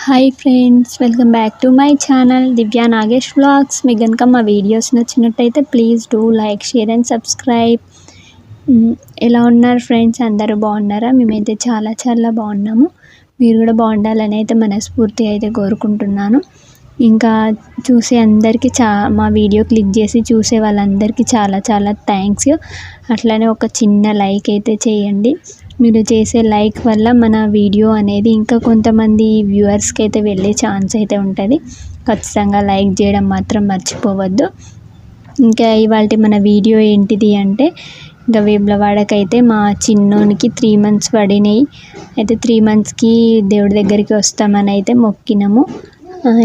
Hi friends welcome back to my channel Divya Nagesh vlogs మీకు కనుక మా videos నచ్చినట్టయితే please do like share and subscribe ఎలా ఉన్నారు ఫ్రెండ్స్ అందరూ బాగున్నారా? మేమైతే చాలా చాలా బాగున్నాము. మీరు కూడా బాగుండాలని అయితే మనస్ఫూర్తిగా అయితే కోరుకుంటున్నాను. ఇంకా చూసే అందరికీ చా మా వీడియో క్లిక్ చేసి చూసే వాళ్ళందరికీ చాలా చాలా థ్యాంక్స్ అట్లనే ఒక చిన్న లైక్ అయితే చేయండి. మీరు చేసే లైక్ వల్ల మన వీడియో అనేది ఇంకా కొంతమంది వ్యూవర్స్కి అయితే వెళ్ళే ఛాన్స్ అయితే ఉంటుంది. ఖచ్చితంగా లైక్ చేయడం మాత్రం మర్చిపోవద్దు. ఇంకా ఇవాళ మన వీడియో ఏంటిది అంటే ఇంకా వేములవాడకైతే మా చిన్నోనికి త్రీ మంత్స్ పడినాయి. అయితే త్రీ మంత్స్కి దేవుడి దగ్గరికి వస్తామని అయితే మొక్కినాము.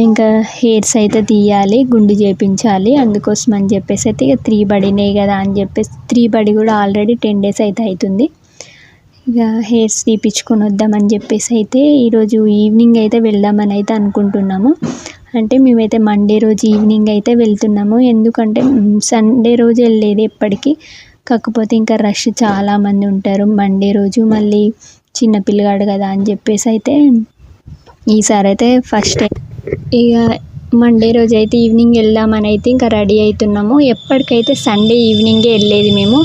ఇంకా హెయిర్స్ అయితే తీయాలి గుండు చేపించాలి అందుకోసం అని చెప్పేసి అయితే ఇక త్రీ పడినాయి కదా అని చెప్పేసి త్రీ పడి కూడా ఆల్రెడీ టెన్ డేస్ అయితే అవుతుంది. ఇక హెయిర్స్ తీపించుకొని వద్దామని చెప్పేసి అయితే ఈరోజు ఈవినింగ్ అయితే వెళ్దామని అయితే అనుకుంటున్నాము. అంటే మేమైతే మండే రోజు ఈవినింగ్ అయితే వెళ్తున్నాము. ఎందుకంటే సండే రోజు వెళ్ళేది ఎప్పటికీ. కాకపోతే ఇంకా రష్ చాలామంది ఉంటారు. మండే రోజు మళ్ళీ చిన్న పిల్లగాడు కదా అని చెప్పేసి అయితే ఈసారి అయితే ఫస్ట్ ఇక మండే రోజు అయితే ఈవినింగ్ వెళ్దామని అయితే ఇంకా రెడీ అవుతున్నాము ఎప్పటికైతే సండే ఈవినింగే వెళ్ళేది మేము.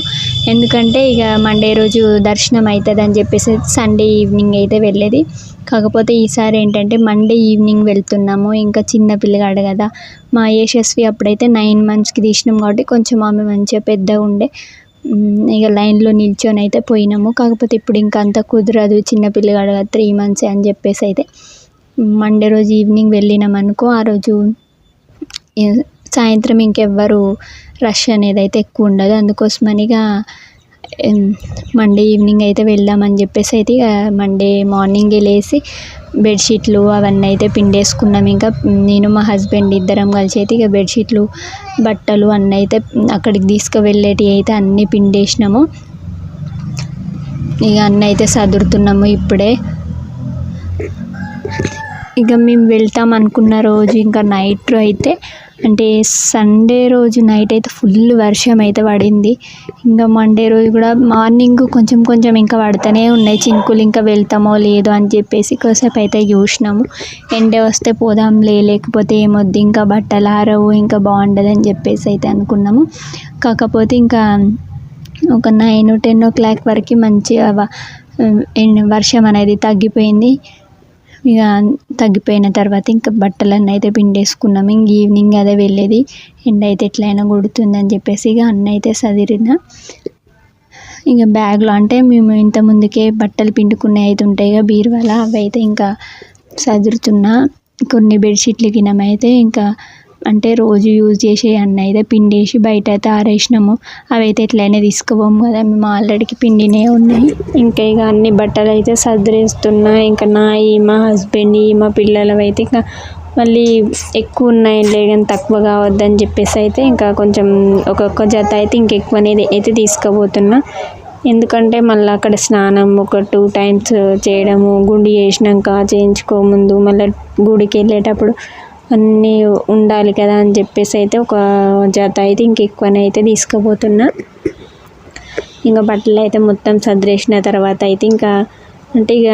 ఎందుకంటే ఇక మండే రోజు దర్శనం అవుతుంది అని చెప్పేసి సండే ఈవినింగ్ అయితే వెళ్ళేది. కాకపోతే ఈసారి ఏంటంటే మండే ఈవినింగ్ వెళ్తున్నాము. ఇంకా చిన్న పిల్లగాడు కదా. మా యశస్వి అప్పుడైతే నైన్ మంత్స్కి తీసినాం కాబట్టి కొంచెం ఆమె మంచిగా పెద్దగా ఉండే. ఇక లైన్లో నిల్చొని అయితే పోయినాము. కాకపోతే ఇప్పుడు ఇంకా అంత కుదరదు చిన్న పిల్లగాడు కదా త్రీ మంత్స్ అని చెప్పేసి అయితే. మండే రోజు ఈవినింగ్ వెళ్ళినాం అనుకో ఆ రోజు సాయంత్రం ఇంకెవ్వరు రష్ అనేది అయితే ఎక్కువ ఉండదు. అందుకోసమని ఇక మండే ఈవినింగ్ అయితే వెళ్దామని చెప్పేసి అయితే ఇక మండే మార్నింగే లేచి బెడ్షీట్లు అవన్నీ అయితే పిండేసుకున్నాం. ఇంకా నేను మా హస్బెండ్ ఇద్దరం కలిసి అయితే ఇక బెడ్షీట్లు బట్టలు అన్నీ అయితే అక్కడికి తీసుకువెళ్ళేటివి అయితే అన్నీ పిండేసినాము. ఇక అన్నీ అయితే సదురుతున్నాము ఇప్పుడే. ఇక మేము వెళ్తాం అనుకున్న రోజు ఇంకా నైట్ అయితే అంటే సండే రోజు నైట్ అయితే ఫుల్ వర్షం అయితే పడింది. ఇంకా మండే రోజు కూడా మార్నింగ్ కొంచెం కొంచెం ఇంకా పడుతూనే ఉన్నాయి. చినుకులు ఇంకా వెళ్తామో లేదో అని చెప్పేసి కాసేపు అయితే చూసినాము. ఎండ వస్తే పోదాం లేకపోతే ఏమొద్దు ఇంకా బట్టలు ఆరవు ఇంకా బాగుండదని చెప్పేసి అయితే అనుకున్నాము. కాకపోతే ఇంకా ఒక నైన్ టెన్ ఓ క్లాక్ వరకు మంచిగా వర్షం అనేది తగ్గిపోయింది. ఇక తగ్గిపోయిన తర్వాత ఇంకా బట్టలన్నీ అయితే పిండేసుకున్నాము ఇంక ఈవినింగ్ అదే వెళ్ళేది. ఎండ అయితే ఎట్లయినా కొడుతుందని చెప్పేసి ఇక అన్న అయితే సదిరిన ఇక బ్యాగ్లో అంటే మేము ఇంత ముందుకే బట్టలు పిండుకునే అయితే ఉంటాయి. ఇక బీరువాల అవి అయితే ఇంకా సదురుతున్నా. కొన్ని బెడ్షీట్లు గినమైతే ఇంకా అంటే రోజు యూజ్ చేసే అన్న అయితే పిండేసి బయట అయితే ఆరేసినాము. అవి అయితే ఎట్లయినా తీసుకుపోము కదా మేము ఆల్రెడీకి పిండినే ఉన్నాయి ఇంకా ఇక అన్ని బట్టలు అయితే సర్దిరేస్తున్నా ఇంకా నాయి మా హస్బెండ్ మా పిల్లలవి అయితే ఇంకా మళ్ళీ ఎక్కువ ఉన్నాయి కానీ తక్కువ కావద్దని చెప్పేసి అయితే ఇంకా కొంచెం ఒక్కొక్క జత అయితే ఇంకెక్కువ అయితే తీసుకుపోతున్నా. ఎందుకంటే మళ్ళీ అక్కడ స్నానం ఒక టూ టైమ్స్ చేయడము గుండు చేసినాక చేయించుకోముందు మళ్ళీ గుడికి వెళ్ళేటప్పుడు అన్నీ ఉండాలి కదా అని చెప్పేసి అయితే ఒక జత అయితే ఇంకెక్కువనైతే అయితే తీసుకుపోతున్నా. ఇంకా బట్టలు అయితే మొత్తం సదిరేసిన తర్వాత అయితే ఇంకా అంటే ఇక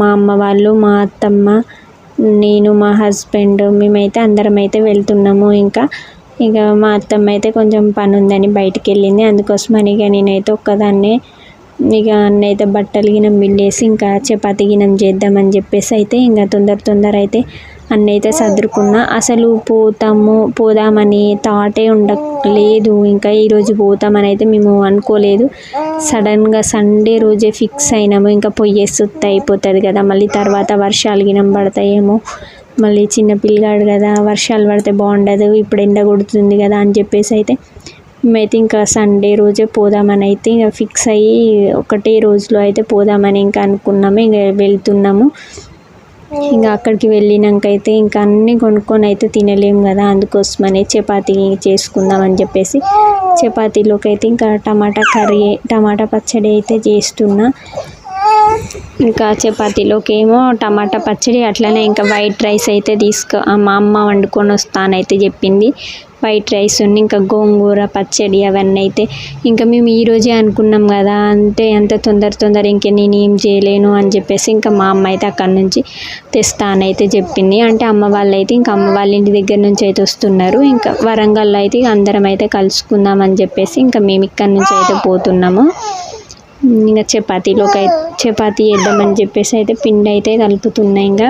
మా అమ్మ వాళ్ళు మా అత్తమ్మ నేను మా హస్బెండ్ మేమైతే అందరం అయితే వెళ్తున్నాము ఇంకా. ఇక మా అత్తమ్మ అయితే కొంచెం పని ఉందని బయటికి వెళ్ళింది. అందుకోసమని ఇక నేనైతే ఒక్కదాన్నే ఇక అన్న అయితే బట్టలు గినం పిండేసి ఇంకా చపాతి గినం చేద్దామని చెప్పేసి అయితే ఇంకా తొందర తొందర అయితే అన్నీ అయితే సర్దుకున్నా అసలు పోతాము పోదామని థాటే ఉండలేదు. ఇంకా ఈరోజు పోతామని అయితే మేము అనుకోలేదు. సడన్గా సండే రోజే ఫిక్స్ అయినాము. ఇంకా పొయ్యేస్తుంది అయిపోతుంది కదా. మళ్ళీ తర్వాత వర్షాలు గినం పడతాయేమో. మళ్ళీ చిన్న పిల్లగాడు కదా వర్షాలు పడితే బాగుండదు. ఇప్పుడు ఎండ కొడుతుంది కదా అని చెప్పేసి అయితే మేమైతే ఇంకా సండే రోజే పోదామని అయితే ఇంకా ఫిక్స్ అయ్యి ఒకటే రోజులో అయితే పోదామని ఇంకా అనుకున్నాము. ఇంకా వెళ్తున్నాము. ఇంకా అక్కడికి వెళ్ళినాక అయితే ఇంకా అన్నీ కొనుక్కొని అయితే తినలేము కదా అందుకోసమనే చపాతీ చేసుకుందాం అని చెప్పేసి చపాతీలోకి అయితే ఇంకా టమాటా కర్రీ టమాటా పచ్చడి అయితే చేస్తున్నా. ఇంకా చపాతీలోకి ఏమో టమాటా పచ్చడి అట్లనే ఇంకా వైట్ రైస్ అయితే తీసుకో మా అమ్మ వండుకొని వస్తానైతే చెప్పింది. వైట్ రైస్ ఉంది ఇంకా గోంగూర పచ్చడి అవన్నీ అయితే ఇంకా మేము ఈరోజే అనుకున్నాం కదా అంటే అంత తొందర తొందర ఇంకా నేను ఏం చేయలేను అని చెప్పేసి ఇంకా మా అమ్మ అయితే అక్కడి నుంచి తెస్తానైతే చెప్పింది. అంటే అమ్మ వాళ్ళు అయితే ఇంకా అమ్మ వాళ్ళ ఇంటి దగ్గర నుంచి అయితే వస్తున్నారు. ఇంకా వరంగల్లో అయితే అందరం అయితే కలుసుకుందాం అని చెప్పేసి ఇంకా మేము ఇక్కడి నుంచి అయితే పోతున్నాము. ఇంకా చపాతీలోకి అయితే చపాతీ వేద్దామని చెప్పేసి అయితే పిండి అయితే కలుపుతున్నాయి ఇంకా.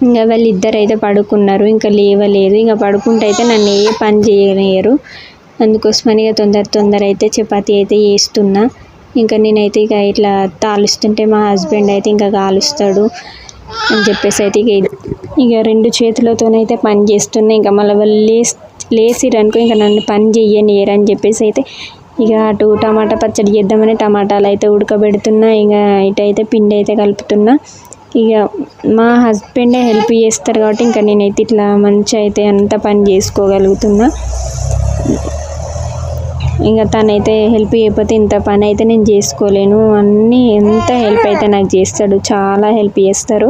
ఇంకా వాళ్ళు ఇద్దరు అయితే పడుకున్నారు ఇంకా లేవలేదు. ఇంకా పడుకుంటే అయితే నన్ను ఏ పని చేయనియరు అందుకోసమని ఇక తొందర తొందర అయితే చపాతీ అయితే వేస్తున్నా ఇంకా నేనైతే ఇక ఇట్లా తాలుస్తుంటే మా హస్బెండ్ అయితే ఇంకా కాలుస్తాడు అని చెప్పేసి అయితే ఇక ఇక రెండు చేతులతోనైతే పని చేస్తున్నా. ఇంకా మళ్ళీ వాళ్ళు లేస్ లేసిరనుకో ఇంకా నన్ను పని చెయ్యనియరు అని చెప్పేసి అయితే ఇక అటు టమాటా పచ్చడి చేద్దామని టమాటాలు అయితే ఉడకబెడుతున్నా. ఇక ఇటైతే పిండి అయితే కలుపుతున్నా. ఇక మా హస్బెండే హెల్ప్ చేస్తారు కాబట్టి ఇంకా నేనైతే ఇట్లా మంచిగా అయితే అంత పని చేసుకోగలుగుతున్నా. ఇంకా తనైతే హెల్ప్ చేయకపోతే ఇంత పని అయితే నేను చేసుకోలేను. అన్నీ ఎంత హెల్ప్ అయితే నాకు చేస్తాడు చాలా హెల్ప్ చేస్తారు.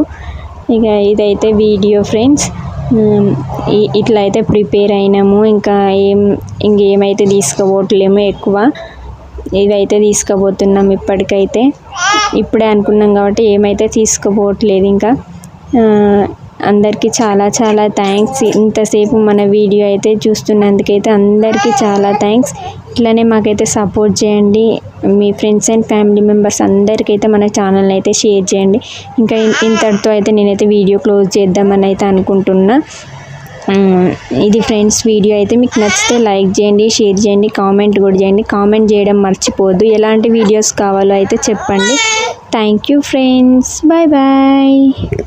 ఇక ఇదైతే వీడియో ఫ్రెండ్స్. ఇట్లా అయితే ప్రిపేర్ అయినాము. ఇంకా ఏం ఇంకేమైతే తీసుకుపోవట్లేము ఎక్కువ. ఇవైతే తీసుకుపోతున్నాం ఇప్పటికైతే. ఇప్పుడే అనుకున్నాం కాబట్టి ఏమైతే తీసుకుపోవట్లేదు ఇంకా. అందరికీ చాలా చాలా థ్యాంక్స్. ఇంతసేపు మన వీడియో అయితే చూస్తున్నందుకైతే అందరికీ చాలా థ్యాంక్స్. ఇట్లనే మాకైతే సపోర్ట్ చేయండి. మీ ఫ్రెండ్స్ అండ్ ఫ్యామిలీ మెంబర్స్ అందరికైతే మన ఛానల్ని అయితే షేర్ చేయండి. ఇంకా ఇంతటితో అయితే నేనైతే వీడియో క్లోజ్ చేద్దామని అయితే అనుకుంటున్నా. ఇది ఫ్రెండ్స్ వీడియో అయితే మీకు నచ్చితే లైక్ చేయండి షేర్ చేయండి కామెంట్ కూడా చేయండి. కామెంట్ చేయడం మర్చిపోద్దు ఎలాంటి వీడియోస్ కావాలో అయితే చెప్పండి. Thank you friends bye bye